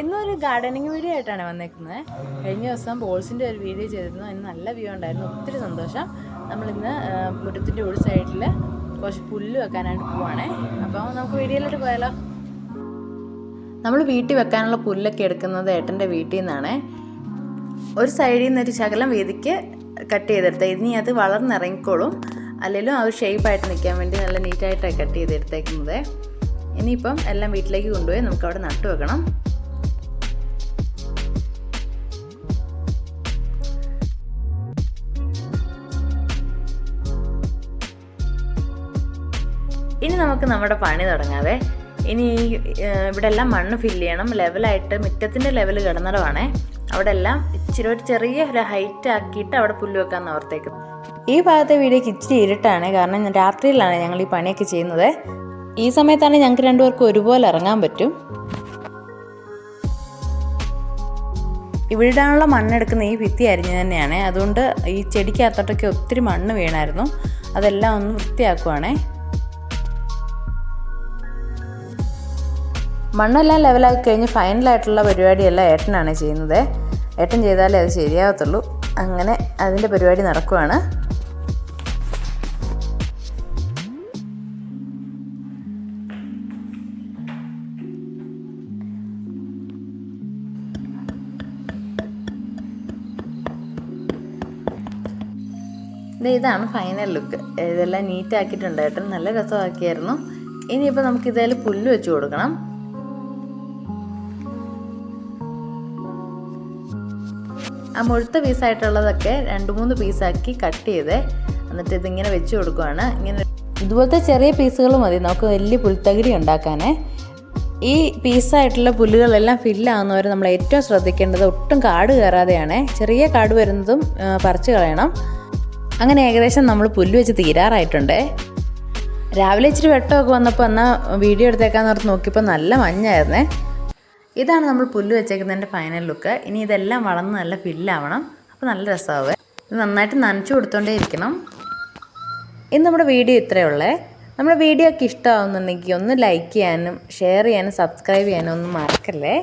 ഇന്നൊരു gardening video ആയിട്ടാണ് വന്നേക്കുന്നത്. കഴിഞ്ഞ ദിവസം ബോൾസിന്റെ ഒരു വീഡിയോ ചെയ്തിരുന്നു. അതിന് നല്ല വ്യൂ ഉണ്ടായിരുന്നു. ഒത്തിരി സന്തോഷം. നമ്മളിന്ന് മുറ്റത്തിന്റെ ഒരു സൈഡിൽ കുറച്ച് പുല്ല് വെക്കാനായിട്ട് പോവാണേ. അപ്പോൾ നമുക്ക് വീഡിയോയിലോട്ട് പോയാലോ? നമ്മൾ വീട്ടിൽ വെക്കാനുള്ള പുല്ലൊക്കെ എടുക്കുന്നത് ഏട്ടന്റെ വീട്ടിൽ നിന്നാണേ. ഒരു സൈഡിൽ നിന്ന് ഒരു ശകലം വീതിക്ക് കട്ട് ചെയ്തെടുത്ത. ഇനി അത് വളർന്നിറങ്ങിക്കോളും. അല്ലെങ്കിലും ആ ഒരു ഷേപ്പായിട്ട് നിൽക്കാൻ വേണ്ടി നല്ല നീറ്റായിട്ടാണ് കട്ട് ചെയ്തെടുത്തേക്കുന്നത്. ഇനിയിപ്പം എല്ലാം വീട്ടിലേക്ക് കൊണ്ടുപോയി നമുക്ക് അവിടെ നട്ടു വെക്കണം. ഇനി നമുക്ക് നമ്മുടെ പണി തുടങ്ങാവേ. ഇനി ഇവിടെ എല്ലാം മണ്ണ് ഫില്ല് ചെയ്യണം. ലെവലായിട്ട് മുറ്റത്തിന്റെ ലെവൽ കിടന്നിടവാണേ. അവിടെ എല്ലാം ഇച്ചിരി ഒരു ചെറിയ ഒരു ഹൈറ്റ് ആക്കിയിട്ട് അവിടെ പുല്ല് വെക്കാൻ ഓർത്തേക്ക്. ഈ ഭാഗത്തെ വീഡിയോ ഇച്ചിരി ഇരുട്ടാണ്. കാരണം രാത്രിയിലാണ് ഞങ്ങൾ ഈ പണിയൊക്കെ ചെയ്യുന്നത്. ഈ സമയത്താണ് ഞങ്ങൾക്ക് രണ്ടുപേർക്കും ഒരുപോലെ ഇറങ്ങാൻ പറ്റും. ഇവിടാനുള്ള മണ്ണെടുക്കുന്ന ഈ ഭിത്തി അരിഞ്ഞ് തന്നെയാണ്. അതുകൊണ്ട് ഈ ചെടിക്കകത്തോട്ടൊക്കെ ഒത്തിരി മണ്ണ് വീണായിരുന്നു. അതെല്ലാം ഒന്ന് വൃത്തിയാക്കുവാണേ. മണ്ണെല്ലാം ലെവലാക്കി കഴിഞ്ഞ് ഫൈനലായിട്ടുള്ള പരിപാടിയെല്ലാം ഏട്ടനാണ് ചെയ്യുന്നത്. ഏട്ടൻ ചെയ്താലേ അത് ശരിയാകത്തുള്ളൂ അങ്ങനെ അതിന്റെ പരിപാടി നടക്കുവാണ്. ഇതാണ് ഫൈനൽ ലുക്ക് ഇതെല്ലാം നീറ്റ് ആക്കിയിട്ടുണ്ട് ഏട്ടൻ. നല്ല രസമാക്കിയായിരുന്നു. ഇനിയിപ്പോൾ നമുക്ക് ഇതേൽ പുല്ല് വെച്ച് കൊടുക്കണം. ആ മുഴുത്ത പീസായിട്ടുള്ളതൊക്കെ രണ്ട് മൂന്ന് പീസാക്കി കട്ട് ചെയ്ത്. എന്നിട്ട് ഇതിങ്ങനെ വെച്ച് കൊടുക്കുവാണ്. ഇങ്ങനെ ഇതുപോലത്തെ ചെറിയ പീസുകൾ മതി. നമുക്ക് വലിയ പുൽത്തകിരി ഉണ്ടാക്കാനേ. ഈ പീസായിട്ടുള്ള പുല്ലുകളെല്ലാം ഫില്ലാകുന്നവരെ നമ്മൾ ഏറ്റവും ശ്രദ്ധിക്കേണ്ടത് ഒട്ടും കാട് കയറാതെയാണ്. ചെറിയ കാട് വരുന്നതും പറിച്ചു കളയണം. അങ്ങനെ ഏകദേശം നമ്മൾ പുല്ല് വെച്ച് തീരാറായിട്ടുണ്ട്. രാവിലെ ഇച്ചിരി വെട്ടമൊക്കെ വന്നപ്പോൾ എന്നാൽ വീഡിയോ എടുത്തേക്കാന്ന് പറഞ്ഞ് നോക്കിയപ്പോൾ നല്ല മഞ്ഞായിരുന്നേ. ഇതാണ് നമ്മൾ പുല്ല് വെച്ചേക്കുന്നതിന്റെ ഫൈനൽ ലുക്ക് ഇനി ഇതെല്ലാം വളർന്ന് നല്ല ഫില്ലാവണം അപ്പോൾ നല്ല രസമാവേ ഇത് നന്നായിട്ട് നനച്ചു കൊടുത്തോണ്ടേ ഇരിക്കണം. ഇന്ന് നമ്മുടെ വീഡിയോ ഇത്രയേ ഉള്ളേ. നമ്മുടെ വീഡിയോ ഒക്കെ ഇഷ്ടമാവുന്നുണ്ടെങ്കിൽ ഒന്ന് ലൈക്ക് ചെയ്യാനും ഷെയർ ചെയ്യാനും സബ്സ്ക്രൈബ് ചെയ്യാനും ഒന്നും മറക്കല്ലേ?